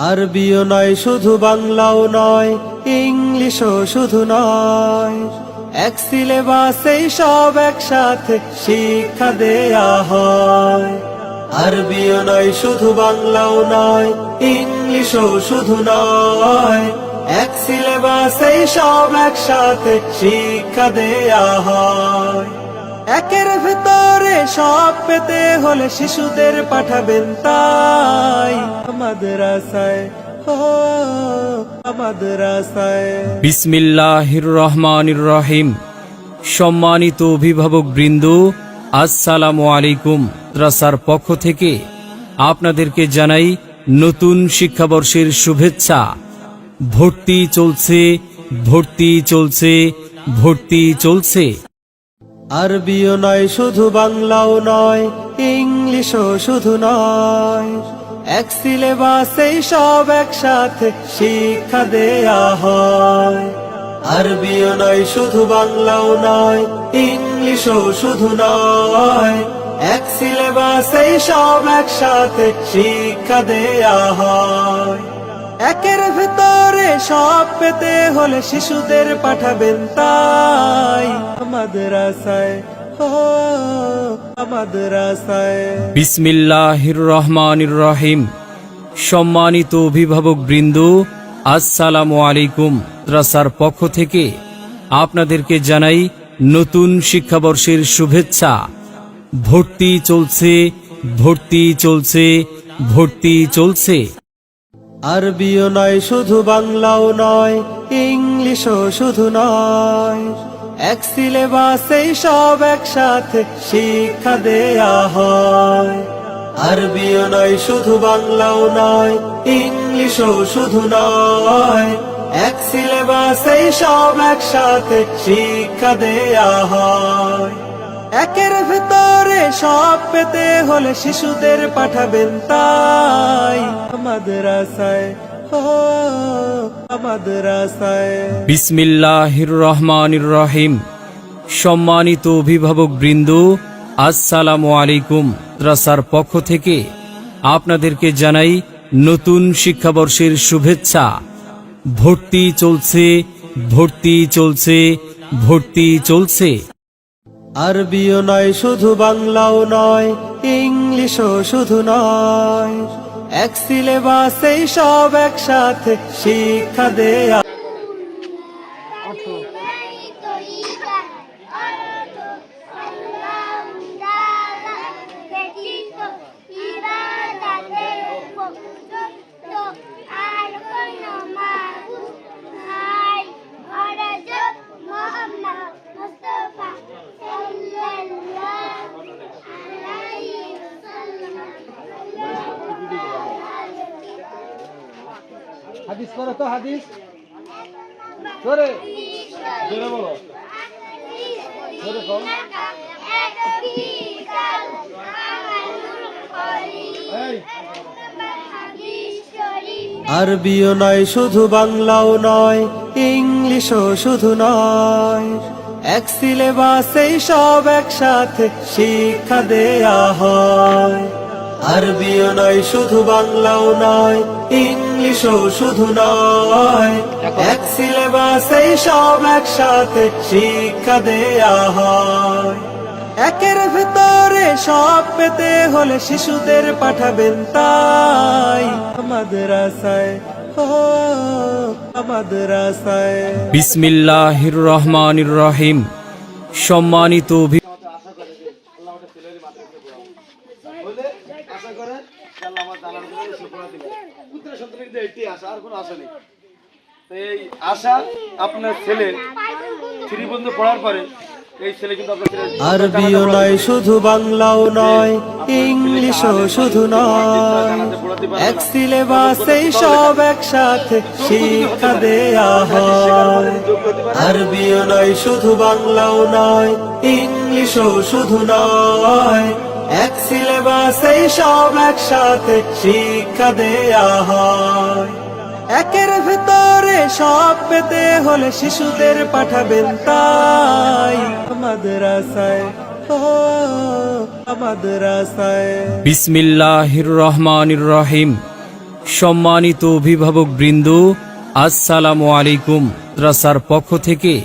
RBO নয়, শুধু বাংলাও নয়, ইংলিশও শুধু নয়। এক সিলেবাসেই সব একসাথে শিক্ষা দেয়া হয়। আরবিও নয়, শুধু বাংলাও নয়, ইংলিশও শুধু নয়। এক সিলেবাসেই সব একসাথে শিক্ষা দেয়া হয়। একের ভেতরে সব পেতে হলে শিশুদের পাঠাবেন তাই। আমাদের আশায় বিসমিল্লাহির রহমানির রহিম সম্মানিত অভিভাবক বৃন্দ, আসসালামু আলাইকুম। ত্রাসার পক্ষ থেকে আপনাদেরকে জানাই নতুন শিক্ষাবর্ষের শুভেচ্ছা। ভর্তি চলছে ভর্তি চলছে ভর্তি চলছে। আরবিও নয়, শুধু বাংলাও নয়, ইংলিশও শুধু নয়। এক সিলেবাসেই সব একসাথে শিক্ষা দেয়া হয়। আরবিও নয়, শুধু বাংলাও নয়, ইংলিশও শুধু নয়। এক সিলেবাসেই সব একসাথে শিক্ষা দেয়া হয়। একের ভেতরে সব পেতে হলে শিশুদের পাঠাবেন তাই বিসমিল্লাহির রহমানির রহিম সম্মানিত অভিভাবক বৃন্দ আসসালামু আলাইকুম। ত্রাসার পক্ষ থেকে আপনাদেরকে জানাই নতুন শিক্ষাবর্ষের শুভেচ্ছা। ভর্তি চলছে ভর্তি চলছে ভর্তি চলছে। আরবিও নয় শুধু বাংলাও নয় ইংলিশও শুধু নয়। এক সিলেবাসেই সব একসাথে শিক্ষা দেয়া হয়। আরবিও নয়, শুধু বাংলাও নয়, ইংলিশও শুধু নয়। এক সিলেবাসেই সব একসাথে শিক্ষা দেয়া হয়। একের ভেতরে সব পেতে হলে শিশুদের পাঠাবেন তাই। আমাদের বিসমিল্লাহির রহমানির রহিম সম্মানিত অভিভাবক বৃন্দ, আসসালামু আলাইকুম। ত্রাসার পক্ষ থেকে আপনাদেরকে জানাই নতুন শিক্ষাবর্ষের শুভেচ্ছা। ভর্তি চলছে ভর্তি চলছে ভর্তি চলছে। আরবিও নয়, শুধু বাংলাও নয়, ইংলিশও শুধু নয়। এক সিলেবাসেই সব একসাথে শিক্ষা দেয়া হাদিস করো তো, হাদিস। জোরে জোরে বলো। জোরে কম আরবিও নয়, শুধু বাংলাও নয়, ইংলিশও শুধু নয়। এক সিলেবাসেই সব একসাথে শিক্ষা দেয়া হয়। আরবিও নয় শুধু বাংলাও নয় ইংলিশও শুধু নয়। এক সিলেবাসেই সব একসাথে শিক্ষা দেয়া হয়। একের ভেতরে সব পেতে হলে শিশুদের পাঠাবেন তাই। আমাদের আশায় আমাদের আশায় বিসমিল্লাহির রহমানির রহিম। সম্মানিত পুত্র সন্তানের কিন্তু আশা আর কোনো আশা নেই। এই আশা আপনার ছেলে থ্রি পর্যন্ত পড়ার পরে এই ছেলে কিন্তু আপনার ছেলে আরবিও নয় শুধু বাংলাও নয় ইংলিশও শুধু নয়। এক সিলেবাসেই সব একসাথে শিক্ষা দেয়া হয়। আরবিও নয় শুধু বাংলাও নয় ইংলিশও শুধু নয়। এক সিলেবাসেই সব একসাথে শিক্ষা দেয়া হয়। একের ভেতরে সব পেতে হলে শিশুদের পাঠাবেন তাই। ও বিসমিল্লাহির রহমানির রহিম সম্মানিত অভিভাবক বৃন্দ আসসালামু আলাইকুম। মাদ্রাসার পক্ষ থেকে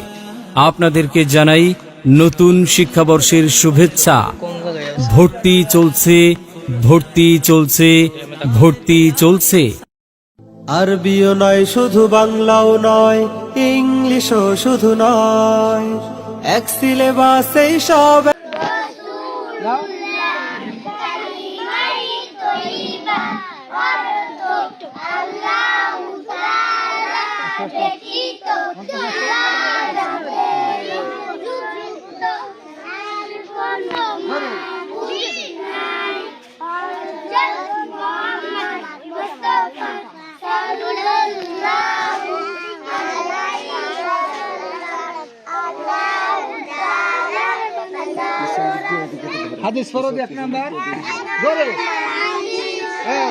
আপনাদেরকে জানাই নতুন শিক্ষাবর্ষের শুভেচ্ছা। ভর্তি চলছে ভর্তি চলছে ভর্তি চলছে। আরবিও নয় শুধু বাংলাও নয় ইংলিশও শুধু নয়। এক সিলেবাসেই সব হাদিস ফরজ এক নাম্বার। জোরে। হ্যাঁ,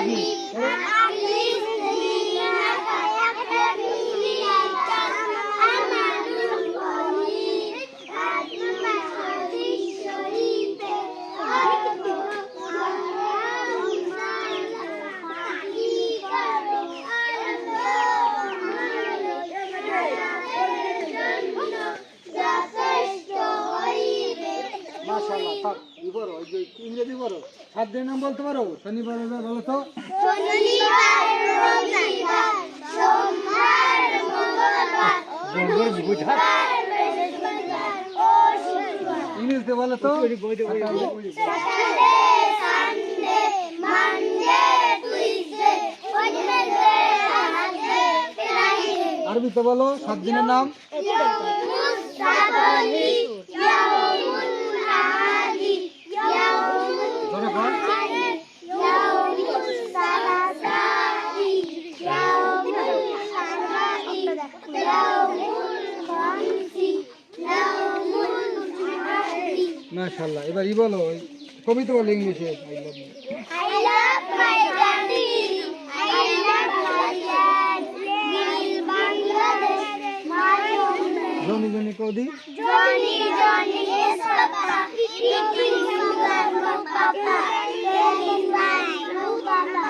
ইংরেজি বড় সাত দিনের নাম বলতে পারো? শনিবার রবিবার বলো তো। ইংরেজিতে বলো তো। আরবিতে বলো সাত দিনের নাম। মাশাআল্লাহ। এবার ই বলো কবিতা বলো ইংলিশে। I love my Johnny Johnny কোদি। Johnny Johnny yes papa কি কি সুন্দর পাপা লেলিন বাই মউ পাপা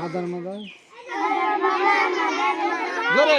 মাদার মাদার মাদার। জোরে।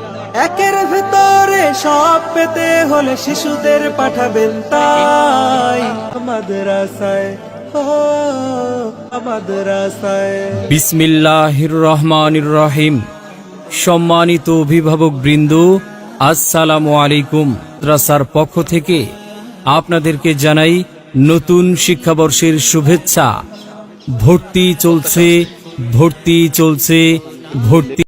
একের ভেতরে সব পেতে হলে শিশুদের পাঠাবেন তাই। মাদ্রাসায় বিসমিল্লাহির রহমানির রহিম সম্মানিত অভিভাবক বৃন্দ, আসসালামু আলাইকুম। মাদ্রাসার পক্ষ থেকে আপনাদেরকে জানাই নতুন শিক্ষাবর্ষের শুভেচ্ছা। ভর্তি চলছে ভর্তি চলছে, ভর্তি